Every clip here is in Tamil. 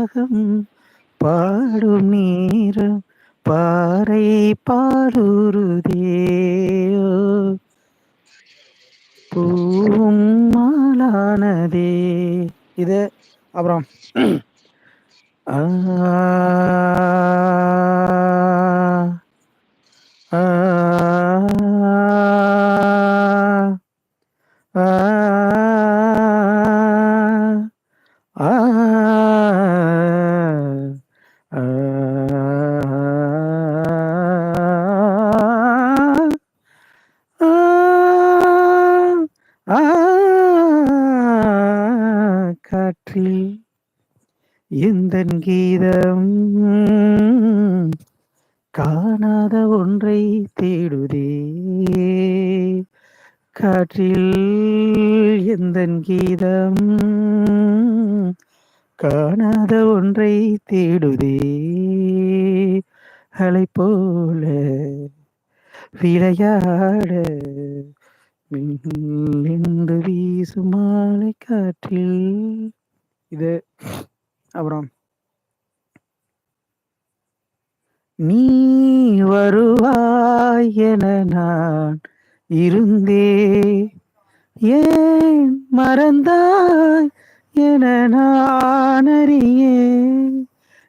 ராகம் பாடும் நேரம் பாறை பாலுருதேயோ பூவும் மாலானதே. இது அப்புறம். ஆ. எந்தன் கீதம். காணாத ஒன்றை தேடுதே. காற்றில் எந்தன் கீதம்? காணாத ஒன்றை தேடுதே. அலை போல விளையாட நின்று வீசும் மாலை காற்றில். இது அப்புறம். நீ வருவாய் என நான் இருந்தே. ஏன் மறந்தாய் என நான் அறியே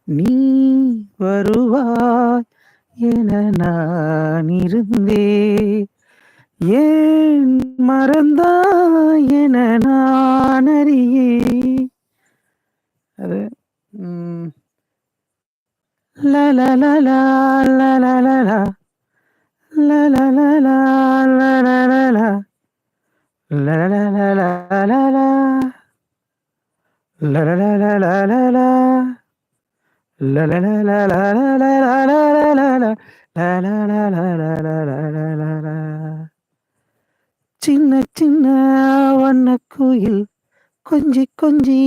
நீ வருவாய் என நான் இருந்தே. ஏன் மறந்தாய் என நான் அறியே சின்ன சின்ன வண்ண குயில் கொஞ்சி கொஞ்சி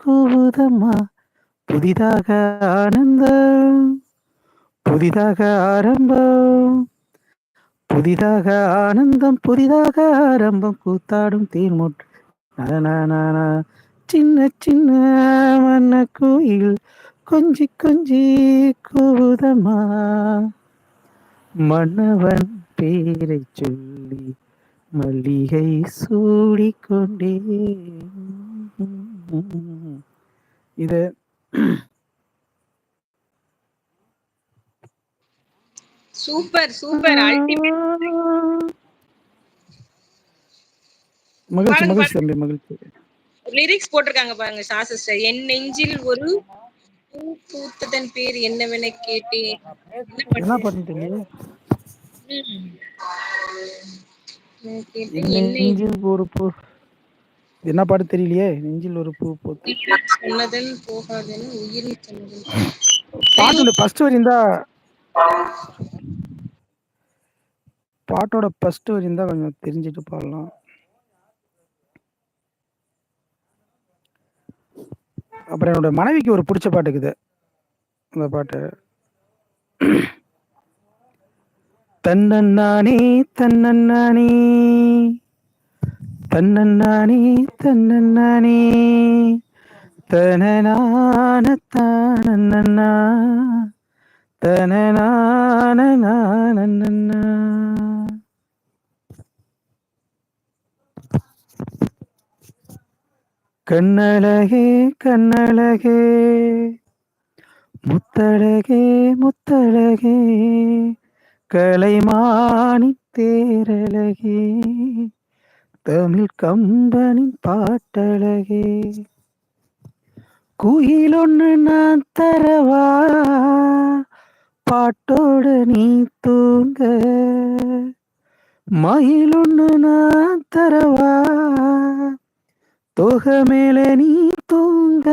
கூவுதம்மா புதிதாக ஆனந்தம் புதிதாக ஆரம்பம் புதிதாக ஆனந்தம் புதிதாக ஆரம்பம். கூத்தாடும் தேன்முட் நானா சின்ன சின்ன வண்ண கோயில் கொஞ்சி கொஞ்சி கூதமா மன்னவன் பேரை சொல்லி மல்லிகை சூடிக்கொண்டே இது சூப்பர் சூப்பர் அல்டிமேட் மகிழ்ச்சி மகிழ்ச்சி தம்பி மகிழ்ச்சி. லிரிக்ஸ் போட்டிருக்காங்க பாருங்க சா சிஸ்டர் என் நெஞ்சில் ஒரு பூ பூத்ததன் பேர் என்னவென கேட்டேன். என்ன கேட்டேன், என்னை நெஞ்சில் ஒரு பூ என்ன பாட்டு தெரியலையே? நெஞ்சில் ஒரு பூ பூத்து உயிரில் சொன்னதன் போகாதென உயிரில் சொன்னதன். பாட்டோட ஃபர்ஸ்ட் வரி இருந்தா பாட்டோட ஃபர்ஸ்ட் வரி இருந்தா கொஞ்சம் தெரிஞ்சுட்டு பாடலாம். அப்புறம் என்னோட மனைவிக்கு ஒரு பிடிச்ச பாட்டு இருக்குது. அந்த பாட்டு. தன்னன்னானே தன்னன்னானே. தன்னன்னானே தன்னன்னானே. தனனான தானன்னா தனனான நானன்னா கண்ணழகே கண்ணழகே. முத்தழகே முத்தழகே. கலைமானி தேரழகே. தமிழ் கம்பனின் பாட்டழகே. குயில் ஒன்று நான் தரவா? பாட்டோட நீ தூங்க. மயில் ஒன்று நான் தரவா? தொகை மேல நீ தூங்க.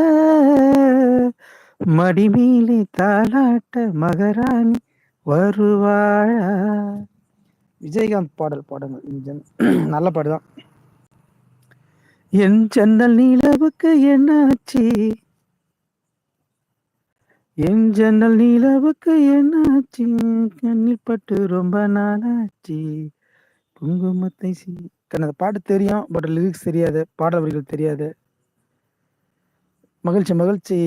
மடிமேலே தாலாட்ட மகராணி வருவாழா விஜயகாந்த் பாடல் பாடுங்க இஞ்சன் நல்ல பாடுதான் என் ஜன்னல் நிலவுக்கு என்னாச்சு? என் ஜன்னல் நிலவுக்கு என்னாச்சு? கண்ணில் பட்டு ரொம்ப நாளாச்சு. குங்குமத்தை சி எனக்கு பாட்டு தெரியும் பட் லிரிக்ஸ் தெரியாது பாடல் வரிகள் தெரியாது. மகிழ்ச்சி மகிழ்ச்சி.